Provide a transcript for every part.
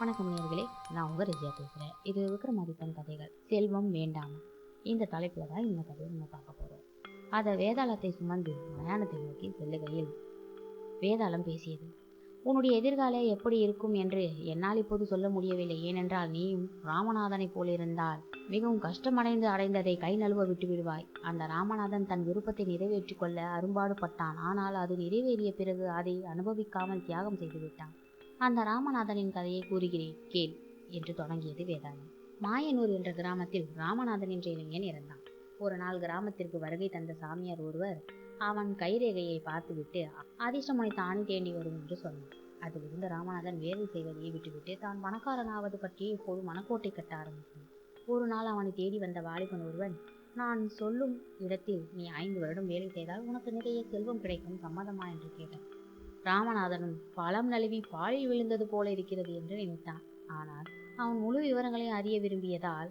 வணக்கம் நேர்களே நான் உங்கள் ரெஜியா பேசுகிறேன் இது விக்ரமாதித்தன் கதைகள். செல்வம் வேண்டாம்? இந்த தலைப்பில் தான் இந்த கதையை நம்ம பார்க்க போகிறோம் அதை வேதாளத்தை சுமந்து மயானத்தை நோக்கி செல்லுகையில் வேதாளம் பேசியது உன்னுடைய எதிர்கால எப்படி இருக்கும் என்று என்னால் இப்போது சொல்ல முடியவில்லை. ஏனென்றால் நீயும் ராமநாதனைப் போலிருந்தால் மிகவும் கஷ்டமடைந்து அடைந்ததை கை நழுவ விட்டு விடுவாய் அந்த ராமநாதன் தன் விருப்பத்தை நிறைவேற்றிக் கொள்ள அரும்பாடுபட்டான். ஆனால் அது நிறைவேறிய பிறகு அதை அனுபவிக்காமல் தியாகம் செய்துவிட்டான் அந்த ராமநாதனின் கதையை கூறுகிறேன் கேள் என்று தொடங்கியது வேதாளம். மாயனூர் என்ற கிராமத்தில் ராமநாதன் என்ற இளைஞன் இருந்தான் ஒரு நாள் கிராமத்திற்கு வருகை தந்த சாமியார் ஒருவர் அவன் கைரேகையை பார்த்துவிட்டு அதிர்ஷ்டமனை தானே தேண்டி வரும் என்று சொன்னான் அதிலிருந்து ராமநாதன் வேலை செய்வதையே விட்டுவிட்டு தான் பணக்காரனாவது பற்றி இப்போது மனக்கோட்டை கட்ட ஆரம்பித்தான். ஒரு நாள் அவனை தேடி வந்த வாலிபன் ஒருவன் நான் சொல்லும் இடத்தில் நீ ஐந்து வருடம் வேலை செய்தால் உனக்கு நிறைய செல்வம் கிடைக்கும் சம்மதமா? என்று கேட்டான். ராமநாதனும் பழம் நழுவி பாலில் விழுந்தது போல இருக்கிறது என்று நினைத்தான். ஆனால் அவன் முழு விவரங்களையும் அறிய விரும்பியதால்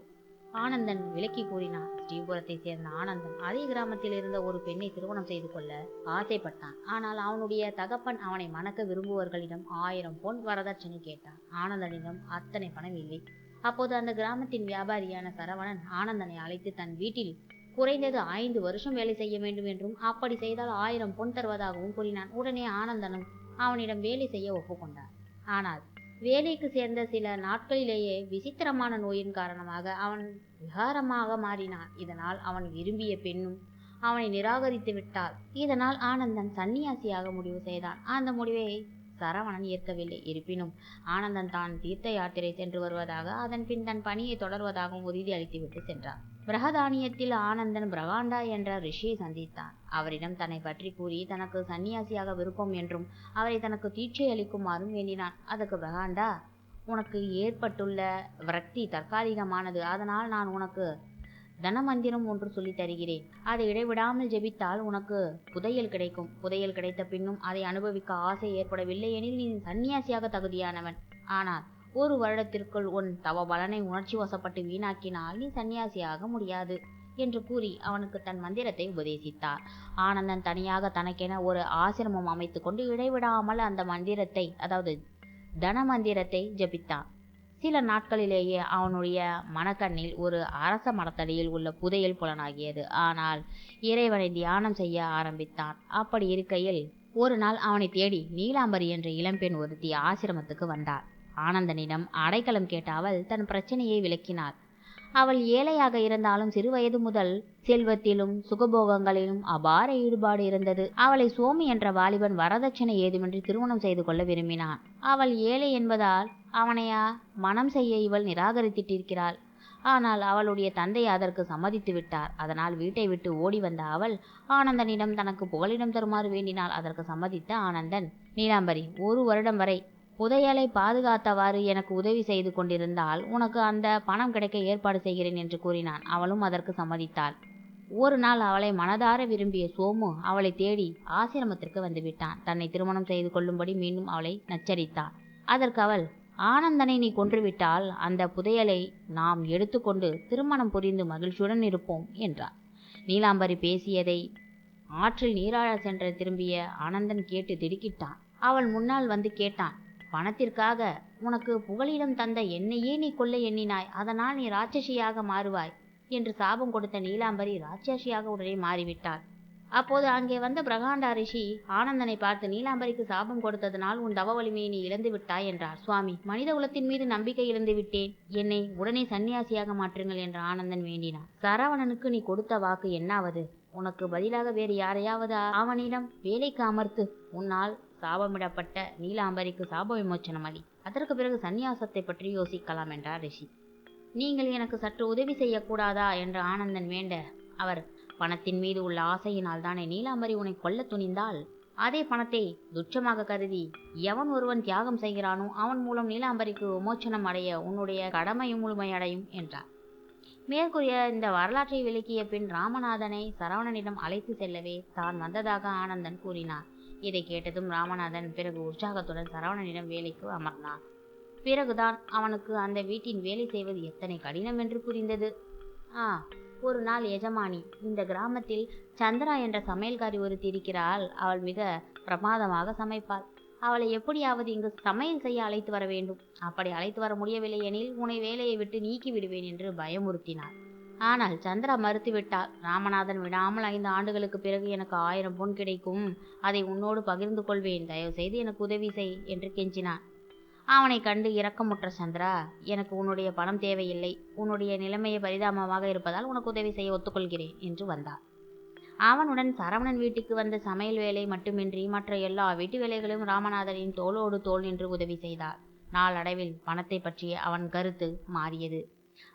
ஆனந்தன் விலக்கி கூறினான். ஸ்ரீபுரத்தை சேர்ந்த ஆனந்தன் அதே கிராமத்தில் இருந்த ஒரு பெண்ணை திருமணம் செய்து கொள்ள ஆசைப்பட்டான். ஆனால் அவனுடைய தகப்பன் அவனை மணக்க விரும்புவர்களிடம் ஆயிரம் பொன் வரதட்சணை கேட்டான். ஆனந்தனிடம் அத்தனை பணம் இல்லை. அப்போது அந்த கிராமத்தின் வியாபாரியான சரவணன் ஆனந்தனை அழைத்து தன் வீட்டில் குறைந்தது ஐந்து வருஷம் வேலை செய்ய வேண்டும் என்றும் அப்படி செய்தால் ஆயிரம் பொன் தருவதாகவும் கூறினான். உடனே ஆனந்தனும் அவனிடம் வேலை செய்ய ஒப்புக்கொண்டார் ஆனால் வேலைக்கு சேர்ந்த சில நாட்களிலேயே விசித்திரமான நோயின் காரணமாக அவன் விகாரமாக மாறினான். இதனால் அவன் விரும்பிய பெண்ணும் அவனை நிராகரித்து விட்டாள். இதனால் ஆனந்தன் சன்னியாசியாக முடிவு செய்தான். அந்த முடிவை சரவணன் ஏற்கவில்லை. இருப்பினும் ஆனந்தன் தான் தீர்த்த யாத்திரை சென்று வருவதாக அதன் பின் தன் பணியை தொடர்வதாகவும் உறுதி அளித்துவிட்டு சென்றார் பிரகதானியத்தில் ஆனந்தன் பிரகாண்டா என்ற ரிஷியை சந்தித்தான். அவரிடம் தன்னை பற்றி கூறி தனக்கு சன்னியாசியாக விருப்பம் என்றும் அவரை தனக்கு தீட்சை அளிக்குமாறும் வேண்டினான். அதற்கு பிரகாண்டா உனக்கு ஏற்பட்டுள்ள விரக்தி தற்காலிகமானது. அதனால் நான் உனக்கு தனமந்திரம் ஒன்று சொல்லி தருகிறேன். அதை இடைவிடாமல் ஜெபித்தால் உனக்கு புதையல் கிடைக்கும். புதையல் கிடைத்த பின்னும் அதை அனுபவிக்க ஆசை ஏற்படவில்லை எனில் நீ சன்னியாசியாக தகுதியானவன். ஆனால் ஒரு வருடத்திற்குள் உன் தவ பலனை உணர்ச்சி வசப்பட்டு வீணாக்கினால் நீ சன்னியாசியாக முடியாது என்று கூறி அவனுக்கு தன் மந்திரத்தை உபதேசித்தார். ஆனந்தன் தனியாக தனக்கென ஒரு ஆசிரமம் அமைத்து கொண்டு இடைவிடாமல் அந்த மந்திரத்தை அதாவது தன மந்திரத்தை ஜபித்தான் சில நாட்களிலேயே அவனுடைய மனக்கண்ணில் ஒரு அரச மரத்தடியில் உள்ள புதையல் புலனாகியது. ஆனால் இறைவனை தியானம் செய்ய ஆரம்பித்தான். அப்படி இருக்கையில் ஒரு நாள் அவனை தேடி நீலாம்பரி என்ற இளம்பெண் ஒருத்தி ஆசிரமத்துக்கு வந்தார் ஆனந்தனிடம் அடைக்கலம் கேட்ட அவள் தன் பிரச்சனையை விளக்கினாள். அவள் ஏழையாக இருந்தாலும் சிறுவயது முதல் செல்வத்திலும் சுகபோகங்களிலும் அபார ஈடுபாடு இருந்தது. அவளை சோமி என்ற வாலிபன் வரதட்சணை ஏதுமின்றி திருமணம் செய்து கொள்ள விரும்பினான். அவள் ஏழை என்பதால் அவனையா மனம் செய்ய இவள் நிராகரித்திட்டிருக்கிறாள். ஆனால் அவளுடைய தந்தை அதற்கு சம்மதித்து விட்டார். அதனால் வீட்டை விட்டு ஓடி வந்த அவள் ஆனந்தனிடம் தனக்கு புகலிடம் தருமாறு வேண்டினாள். அதற்கு சம்மதித்த ஆனந்தன் நீலாம்பரி ஒரு வருடம் வரை புதையலை பாதுகாத்தவாறு எனக்கு உதவி செய்து கொண்டிருந்தால் உனக்கு அந்த பணம் கிடைக்க ஏற்பாடு செய்கிறேன் என்று கூறினான். அவளும் அதற்கு சம்மதித்தாள். ஒரு நாள் அவளை மனதார விரும்பிய சோமு அவளை தேடி ஆசிரமத்திற்கு வந்துவிட்டான் தன்னை திருமணம் செய்து கொள்ளும்படி மீண்டும் அவளை நச்சரித்தாள். அதற்கு அவள் ஆனந்தனை நீ கொன்றுவிட்டால் அந்த புதையலை நாம் எடுத்துக்கொண்டு திருமணம் புரிந்து மகிழ்ச்சியுடன் இருப்போம் என்றார் நீலாம்பரி பேசியதை ஆற்றில் நீராழ சென்ற திரும்பிய ஆனந்தன் கேட்டு திடுக்கிட்டான். அவள் முன்னால் வந்து கேட்டான் பணத்திற்காக உனக்கு புகலிடம் தந்த என்னையே நீ கொல்ல எண்ணினாய். அதனால் நீ ராட்சசியாக மாறுவாய் என்று சாபம் கொடுத்த நீலாம்பரி ராட்சசியாக உடனே மாறிவிட்டாள். அப்போது அங்கே வந்த பிரகாண்டா ரிஷி ஆனந்தனை பார்த்து நீலாம்பரிக்கு சாபம் கொடுத்ததனால் உன் தவ வலிமையை நீ இழந்து விட்டாய் என்றார். சுவாமி மனித குலத்தின் மீது நம்பிக்கை இழந்து விட்டேன். என்னை உடனே சன்னியாசியாக மாற்றுங்கள் என்று ஆனந்தன் வேண்டினான். சரவணனுக்கு நீ கொடுத்த வாக்கு என்னாவது? உனக்கு பதிலாக வேறு யாரையாவது அவனிடம் வேலைக்கு அமர்த்து உன்னால் சாபமிடப்பட்ட நீலாம்பரிக்கு சாப விமோச்சனம் அளி அதற்கு பிறகு சந்நியாசத்தை பற்றி யோசிக்கலாம் என்றார் ரிஷி. நீங்கள் எனக்கு சற்று உதவி செய்யக்கூடாதா? என்று ஆனந்தன் வேண்ட அவர் பணத்தின் மீது உள்ள ஆசையினால் தானே நீலாம்பரி உன்னை கொல்ல துணிந்தால்? அதே பணத்தை துச்சமாக கருதி எவன் ஒருவன் தியாகம் செய்கிறானோ அவன் மூலம் நீலாம்பரிக்கு விமோச்சனம் அடைய உன்னுடைய கடமையும் முழுமையடையும் என்றார். மேற்கூறிய இந்த வரலாற்றை விளக்கிய பின் ராமநாதனை சரவணனிடம் அழைத்து செல்லவே தான் வந்ததாக ஆனந்தன் கூறினார் இதை கேட்டதும் ராமநாதன் பிறகு உற்சாகத்துடன் சரவணனிடம் வேலைக்கு அமர்ந்தான். பிறகுதான் அவனுக்கு அந்த வீட்டின் வேலை செய்வது எத்தனை கடினம் என்று புரிந்தது. ஆ ஒரு நாள் எஜமானி இந்த கிராமத்தில் சந்திரா என்ற சமையல்காரி ஒருத்தி இருக்கிறாள். அவள் மிக பிரமாதமாக சமைப்பாள். அவளை எப்படியாவது இங்கு சமையல் செய்ய அழைத்து வர வேண்டும். அப்படி அழைத்து வர முடியவில்லை எனில் உன்னை வேலையை விட்டு நீக்கி விடுவேன் என்று பயமுறுத்தினார் ஆனால் சந்திரா மறுத்துவிட்டாள். ராமநாதன் விடாமல் ஐந்து ஆண்டுகளுக்கு பிறகு எனக்கு ஆயிரம் பொன் கிடைக்கும். அதை உன்னோடு பகிர்ந்து கொள்வேன். தயவு செய்து எனக்கு உதவி செய் என்று கெஞ்சினான். அவனை கண்டு இரக்கமுற்ற சந்திரா எனக்கு உன்னுடைய பணம் தேவையில்லை. உன்னுடைய நிலைமையை பரிதாபமாக இருப்பதால் உனக்கு உதவி செய்ய ஒத்துக்கொள்கிறேன் என்று வந்தார் அவனுடன் சரவணன் வீட்டுக்கு வந்த சமையல் வேலை மட்டுமின்றி மற்ற எல்லா வீட்டு வேலைகளையும் ராமநாதனின் தோளோடு தோள் நின்று உதவி செய்தார் நாளடைவில் பணத்தை பற்றிய அவன் கருத்து மாறியது.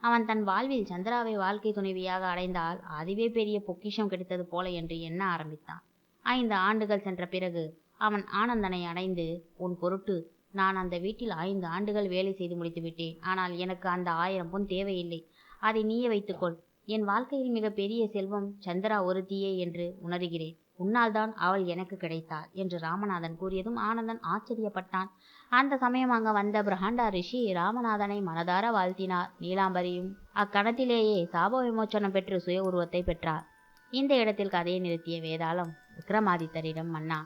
அவன் தன் வாழ்வில் சந்திராவை வாழ்க்கை துணைவியாக அடைந்தால் அதுவே பெரிய பொக்கிஷம் கிடைத்தது போல என்று எண்ண ஆரம்பித்தான். ஐந்து ஆண்டுகள் சென்ற பிறகு அவன் ஆனந்தனை அடைந்து உன் பொருட்டு நான் அந்த வீட்டில் ஐந்து ஆண்டுகள் வேலை செய்து முடித்து விட்டேன். ஆனால் எனக்கு அந்த ஆயிரம் பொன் தேவையில்லை. அதை நீயே வைத்துக்கொள். என் வாழ்க்கையில் மிக பெரிய செல்வம் சந்திரா ஒருத்தியே என்று உணர்கிறேன். உன்னால்தான் அவள் எனக்கு கிடைத்தாள் என்று ராமநாதன் கூறியதும் ஆனந்தன் ஆச்சரியப்பட்டான். அந்த சமயம் அங்க வந்த பிரஹாண்டா ரிஷி ராமநாதனை மனதார வாழ்த்தினார். நீலாம்பரியும் அக்கணத்திலேயே சாப விமோச்சனம் பெற்று சுய உருவத்தை பெற்றார். இந்த இடத்தில் கதையை நிறுத்திய வேதாளம் விக்ரமாதித்தரிடம் மன்னா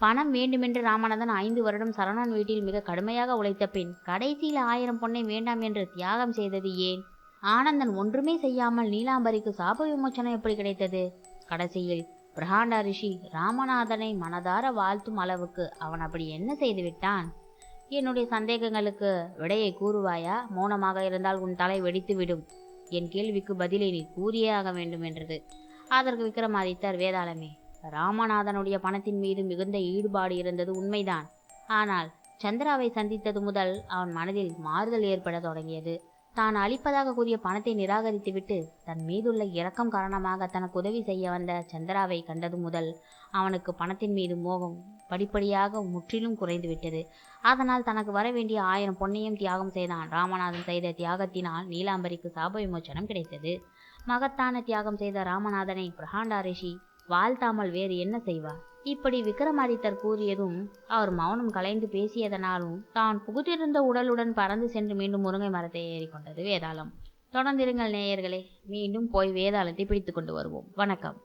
பணம் வேண்டுமென்று ராமநாதன் ஐந்து வருடம் சரவணன் வீட்டில் மிக கடுமையாக உழைத்த பின் கடைசியில் ஆயிரம் பொன்னை வேண்டாம் என்று தியாகம் செய்தது ஏன்? ஆனந்தன் ஒன்றுமே செய்யாமல் நீலாம்பரிக்கு சாப விமோச்சனம் எப்படி கிடைத்தது? கடைசியில் பிரகாண்ட ரிஷி ராமநாதனை மனதார வாழ்த்தும் அளவுக்கு அவன் அப்படி என்ன செய்து விட்டான் என்னுடைய சந்தேகங்களுக்கு விடையை கூறுவாயா? மௌனமாக இருந்தால் உன் தலை வெடித்து விடும் என் கேள்விக்கு பதிலை நீ கூறியே ஆக வேண்டும் என்றது. அதற்கு விக்ரமாதித்தர் வேதாளமே ராமநாதனுடைய பணத்தின் மீது மிகுந்த ஈடுபாடு இருந்தது உண்மைதான். ஆனால் சந்திராவை சந்தித்தது முதல் அவன் மனதில் மாறுதல் ஏற்பட தொடங்கியது. தான் அளிப்பதாக கூறிய பணத்தை நிராகரித்துவிட்டு தன் மீதுள்ள இரக்கம் காரணமாக தனக்கு உதவி செய்ய வந்த சந்திராவை கண்டது முதல் அவனுக்கு பணத்தின் மீது மோகம் படிப்படியாக முற்றிலும் குறைந்துவிட்டது அதனால் தனக்கு வர வேண்டிய ஆயிரம் பொன்னையும் தியாகம் செய்தான் ராமநாதன் செய்த தியாகத்தினால் நீலாம்பரிக்கு சாப விமோச்சனம் கிடைத்தது. மகத்தான தியாகம் செய்த ராமநாதனை பிரகாண்டா ரிஷி வாழ்த்தாமல் வேறு என்ன செய்வார் இப்படி விக்ரமாதித்தர் கூறியதும் அவர் மௌனம் கலைந்து பேசியதனாலும் தான் புகுத்திருந்த உடலுடன் பறந்து சென்று மீண்டும் முருங்கை மரத்தை ஏறிக்கொண்டது வேதாளம். தொடர்ந்திருங்கள் நேயர்களே மீண்டும் போய் வேதாளத்தை பிடித்து கொண்டு வருவோம். வணக்கம்.